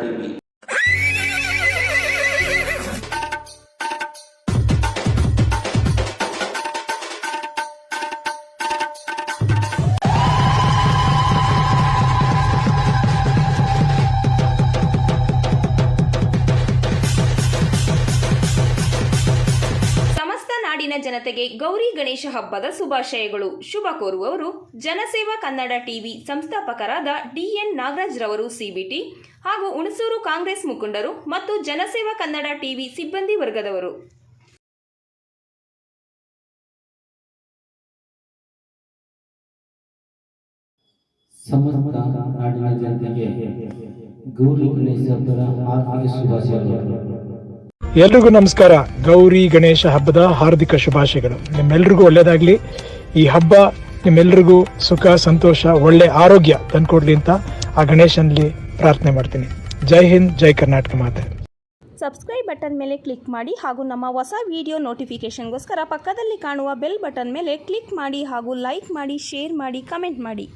TV ಜನತೆಗೆ ಗೌರಿ ಗಣೇಶ ಹಬ್ಬದ ಶುಭಾಶಯಗಳು. ಶುಭ ಕೋರುವವರು ಜನಸೇವಾ ಕನ್ನಡ ಟಿವಿ ಸಂಸ್ಥಾಪಕರಾದ ಡಿಎನ್ ನಾಗರಾಜ್ರವರು ಸಿಬಿಟಿ ಹಾಗೂ ಹುಣಸೂರು ಕಾಂಗ್ರೆಸ್ ಮುಖಂಡರು ಮತ್ತು ಜನಸೇವಾ ಕನ್ನಡ ಟಿವಿ ಸಿಬ್ಬಂದಿ ವರ್ಗದವರು. ನಾಡಿನ ಗೌರಿ ಗಣೇಶ ಹಬ್ಬದ ಶುಭಾಶಯಗಳು. ಎಲ್ರಿಗೂ ನಮಸ್ಕಾರ. ಗೌರಿ ಗಣೇಶ ಹಬ್ಬದ ಹಾರ್ದಿಕ ಶುಭಾಶಯಗಳು. ನಿಮ್ಮೆಲ್ರಿಗೂ ಒಳ್ಳೇದಾಗ್ಲಿ. ಈ ಹಬ್ಬ ನಿಮ್ಮೆಲ್ರಿಗೂ ಸುಖ, ಸಂತೋಷ, ಒಳ್ಳೆ ಆರೋಗ್ಯ ತಂದ್ಕೊಡ್ಲಿ ಅಂತ ಆ ಗಣೇಶನಲ್ಲಿ ಪ್ರಾರ್ಥನೆ ಮಾಡ್ತೀನಿ. ಜೈ ಹಿಂದ್, ಜೈ ಕರ್ನಾಟಕ ಮಾತೆ. ಸಬ್ಸ್ಕ್ರೈಬ್ ಬಟನ್ ಮೇಲೆ ಕ್ಲಿಕ್ ಮಾಡಿ ಹಾಗೂ ನಮ್ಮ ಹೊಸ ವಿಡಿಯೋ ನೋಟಿಫಿಕೇಷನ್ಗೋಸ್ಕರ ಪಕ್ಕದಲ್ಲಿ ಕಾಣುವ ಬೆಲ್ ಬಟನ್ ಮೇಲೆ ಕ್ಲಿಕ್ ಮಾಡಿ ಹಾಗೂ ಲೈಕ್ ಮಾಡಿ ಶೇರ್ ಮಾಡಿ ಕಮೆಂಟ್ ಮಾಡಿ.